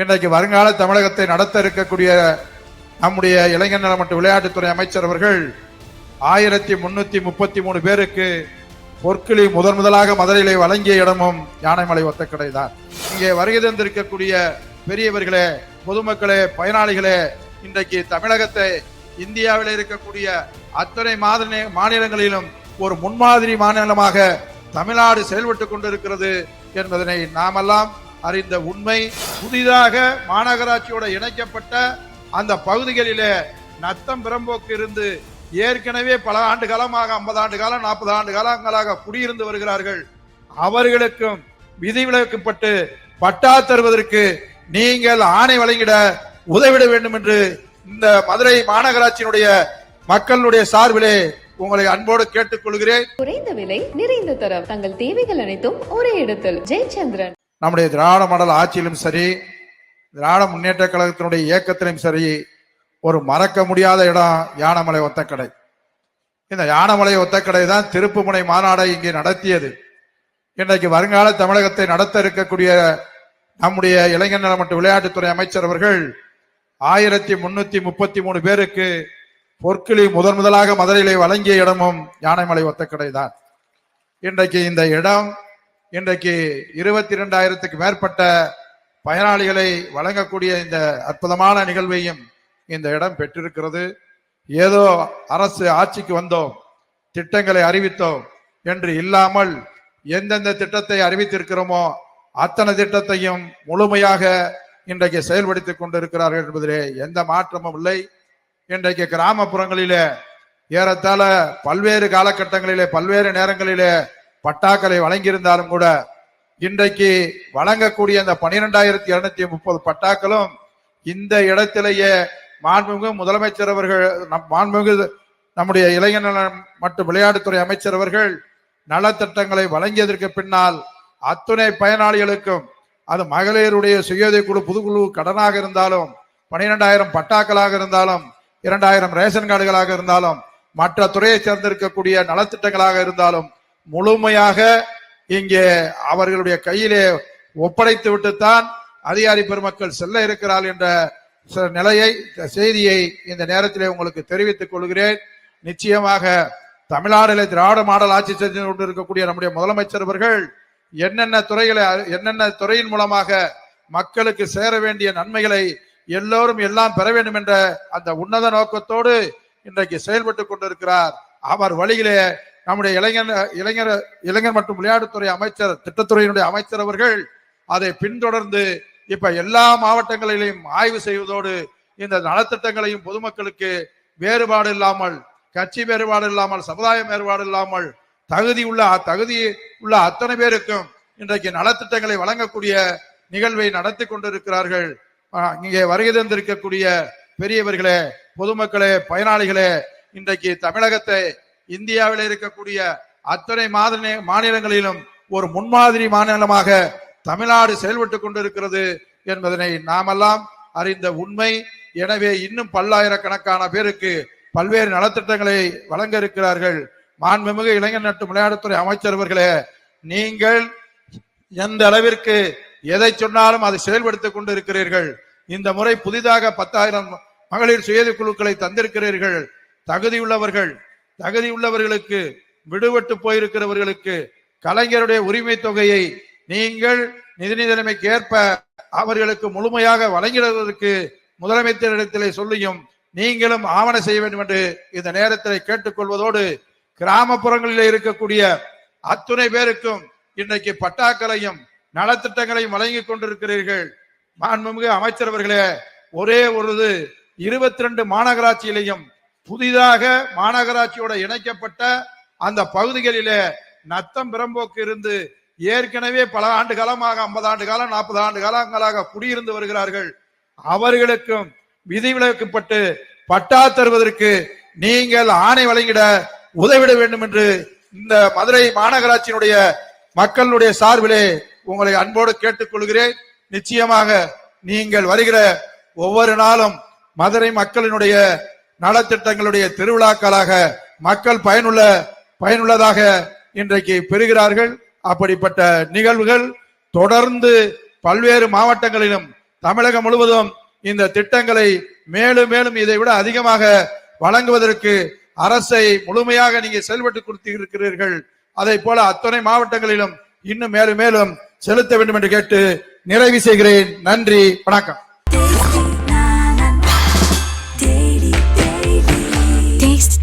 இன்றைக்கு வருங்கால தமிழகத்தை நடத்த இருக்கக்கூடிய நம்முடைய இளைஞர் நல மற்றும் விளையாட்டுத்துறை அமைச்சர் அவர்கள் ஆயிரத்தி முன்னூத்தி முப்பத்தி மூணு பேருக்கு பொற்கிளி முதன் முதலாக மதுரையிலே வழங்கிய இடமும் யானைமலை ஒத்தக்கடை தான் இங்கே வருகை தந்திருக்கக்கூடிய பெரியவர்களே பொதுமக்களே பயனாளிகளே இன்றைக்கு தமிழகத்தை இந்தியாவில் இருக்கக்கூடிய அத்தனை மாதிரி மாநிலங்களிலும் ஒரு முன்மாதிரி மாநிலமாக தமிழ்நாடு செயல்பட்டு கொண்டிருக்கிறது என்பதனை நாமெல்லாம் அறிந்த உண்மை புதிதாக மாநகராட்சியோட இணைக்கப்பட்ட அந்த பகுதிகளிலே நத்தம் பிரம்போக்கு இருந்து ஏற்கனவே பல ஆண்டு காலமாக ஐம்பது ஆண்டு காலம் நாற்பது ஆண்டு காலங்களாக குடியிருந்து வருகிறார்கள். அவர்களுக்கும் விதிவிலக்கப்பட்டு பட்டா தருவதற்கு நீங்கள் ஆணை வழங்கிட உதவிட வேண்டும் என்று இந்த மதுரை மாநகராட்சியினுடைய மக்களுடைய சார்பிலே உங்களை அன்போடு கேட்டுக்கொள்கிறேன். குறைந்த விலை நிறைந்த தரம். தங்கள் தேவைகள் அனைத்தும் ஒரே இடத்தில். ஜெயச்சந்திரன். நம்முடைய திராவிட மண்டல ஆட்சியிலும் சரி திராவிட முன்னேற்ற கழகத்தினுடைய இயக்கத்திலும் சரி ஒரு மறக்க முடியாத இடம் யானமலை ஒத்தக்கடை. இந்த யானமலை ஒத்தக்கடை தான் திருப்புமுனை மாநாடை இங்கே நடத்தியது. இன்றைக்கு வருங்கால தமிழகத்தை நடத்த இருக்கக்கூடிய நம்முடைய இளைஞர் நல மற்றும் விளையாட்டுத்துறை அமைச்சர் அவர்கள் ஆயிரத்தி முன்னூத்தி முப்பத்தி மூணு பேருக்கு பொற்கிளி முதன் முதலாக மதுரையிலே வழங்கிய இடமும் யானைமலை ஒத்தக்கடை தான். இன்றைக்கு இந்த இடம் இன்றைக்கு இருபத்தி இரண்டாயிரத்துக்கு மேற்பட்ட பயனாளிகளை வழங்கக்கூடிய இந்த அற்புதமான நிகழ்வையும் இந்த இடம் பெற்றிருக்கிறது. ஏதோ அரசு ஆட்சிக்கு வந்தோம் திட்டங்களை அறிவித்தோம் என்று இல்லாமல் எந்தெந்த திட்டத்தை அறிவித்திருக்கிறோமோ அத்தனை திட்டத்தையும் முழுமையாக இன்றைக்கு செயல்படுத்தி கொண்டிருக்கிறார்கள் என்பதிலே எந்த மாற்றமும் இல்லை. இன்றைக்கு கிராமப்புறங்களிலே ஏறத்தாழ பல்வேறு காலகட்டங்களிலே பல்வேறு நேரங்களிலே பட்டாக்களை வழங்கியிருந்தாலும் கூட இன்றைக்கு வழங்கக்கூடிய அந்த பனிரெண்டாயிரத்தி இருநூத்தி முப்பது பட்டாக்களும் இந்த இடத்திலேயே மாண்புமிகு முதலமைச்சர் அவர்கள் நம் மாண்புமிகு நம்முடைய இளைஞர் மற்றும் விளையாட்டுத்துறை அமைச்சர் அவர்கள் நலத்திட்டங்களை வழங்கியதற்கு பின்னால் அத்துணை பயனாளிகளுக்கும் அது மகளிருடைய சுயோதய குழு புதுக்குழு கடனாக இருந்தாலும் பனிரெண்டாயிரம் பட்டாக்களாக இருந்தாலும் இரண்டாயிரம் ரேஷன் கார்டுகளாக இருந்தாலும் மற்ற துறையை சேர்ந்திருக்கக்கூடிய நலத்திட்டங்களாக இருந்தாலும் முழுமையாக இங்கே அவர்களுடைய கையிலே ஒப்படைத்து விட்டுத்தான் அதிகாரி பெருமக்கள் செல்ல இருக்கிறார் என்ற ச- நிலையை செய்தியை இந்த நேரத்திலே உங்களுக்கு தெரிவித்துக் கொள்கிறேன். நிச்சயமாக தமிழ்நாடுல திராவிட மாடல் ஆட்சி செஞ்சு கொண்டிருக்கக்கூடிய நம்முடைய முதலமைச்சர் அவர்கள் என்னென்ன துறைகளை என்னென்ன துறையின் மூலமாக மக்களுக்கு சேர வேண்டிய நன்மைகளை எல்லோரும் எல்லாம் பெற வேண்டும் என்ற அந்த உன்னத நோக்கத்தோடு இன்றைக்கு செயல்பட்டு கொண்டிருக்கிறார். அவர் வழியிலே நம்முடைய இளைஞர் இளைஞர் இளைஞர் மற்றும் விளையாட்டுத்துறை அமைச்சர் திட்டத்துறையினுடைய அமைச்சர் அவர்கள் அதை பின்தொடர்ந்து இப்ப எல்லா மாவட்டங்களிலும் ஆய்வு செய்வதோடு இந்த நலத்திட்டங்களையும் பொதுமக்களுக்கு வேறுபாடு இல்லாமல் கட்சி வேறுபாடு இல்லாமல் சமுதாய வேறுபாடு இல்லாமல் தகுதி உள்ள தகுதி உள்ள அத்தனை பேருக்கும் இன்றைக்கு நலத்திட்டங்களை வழங்கக்கூடிய நிகழ்வை நடத்தி கொண்டிருக்கிறார்கள். இங்கே வருகை தந்திருக்கக்கூடிய பெரியவர்களே பொதுமக்களே பயனாளிகளே இன்றைக்கு தமிழகத்தை இந்தியாவில் இருக்கக்கூடிய அத்தனை மாதிரி மாநிலங்களிலும் ஒரு முன்மாதிரி மாநிலமாக தமிழ்நாடு செயல்பட்டுக் கொண்டிருக்கிறது என்பதனை நாமெல்லாம் அறிந்த உண்மை. எனவே இன்னும் பல்லாயிரக்கணக்கான பேருக்கு பல்வேறு நலத்திட்டங்களை வழங்க இருக்கிறார்கள். மாண்புமிகு இளைஞர் நட்டு விளையாட்டுத்துறை அமைச்சர் அவர்களே நீங்கள் எந்த அளவிற்கு எதை சொன்னாலும் அதை செயல்படுத்திக் கொண்டிருக்கிறீர்கள்? இந்த முறை புதிதாக பத்தாயிரம் மகளிர் சுயதி குழுக்களை தந்திருக்கிறீர்கள். தகுதியுள்ளவர்கள் தகுதி உள்ளவர்களுக்கு விடுபட்டு போயிருக்கிறவர்களுக்கு கலைஞருடைய உரிமை தொகையை நீங்கள் நிதி நிலைமைக்கு ஏற்ப அவர்களுக்கு முழுமையாக வழங்கிடுவதற்கு முதலமைச்சரிடத்திலே சொல்லியும் நீங்களும் ஆவண செய்ய வேண்டும் என்று இந்த நேரத்தில் கேட்டுக்கொள்வதோடு கிராமப்புறங்களில் இருக்கக்கூடிய அத்துணை பேருக்கும் இன்றைக்கு பட்டாக்களையும் நலத்திட்டங்களையும் வழங்கி கொண்டிருக்கிறீர்கள். மாண்புமிகு அமைச்சர் அவர்களே ஒரே ஒரு இருபத்தி ரெண்டு மாநகராட்சியிலையும் புதிதாக மாநகராட்சியோட இணைக்கப்பட்ட அந்த பகுதிகளிலே நத்தம் பிரம்போக்கு இருந்து ஏற்கனவே பல ஆண்டு காலமாக ஐம்பது ஆண்டு காலம் நாற்பது ஆண்டு காலங்களாக குடியிருந்து வருகிறார்கள். அவர்களுக்கும் விதிவிலக்கப்பட்டு பட்டா தருவதற்கு நீங்கள் ஆணை வழங்கிட உதவிட வேண்டும் என்று இந்த மதுரை மாநகராட்சியினுடைய மக்களுடைய சார்பிலே உங்களை அன்போடு கேட்டுக்கொள்கிறேன். நிச்சயமாக நீங்கள் வருகிற ஒவ்வொரு நாளும் மதுரை மக்களினுடைய நலத்திட்டங்களுடைய திருவிழாக்களாக மக்கள் பயனுள்ள பயனுள்ளதாக இன்றைக்கு பெறுகிறார்கள். அப்படிப்பட்ட நிகழ்வுகள் தொடர்ந்து பல்வேறு மாவட்டங்களிலும் தமிழகம் முழுவதும் இந்த திட்டங்களை மேலும் மேலும் இதை விட அதிகமாக வழங்குவதற்கு அரசை முழுமையாக நீங்க செயல்பட்டு கொடுத்து இருக்கிறீர்கள் அதை போல அத்தனை மாவட்டங்களிலும் இன்னும் மேலும் மேலும் செலுத்த வேண்டும் என்று கேட்டு நிறைவு செய்கிறேன். நன்றி வணக்கம்.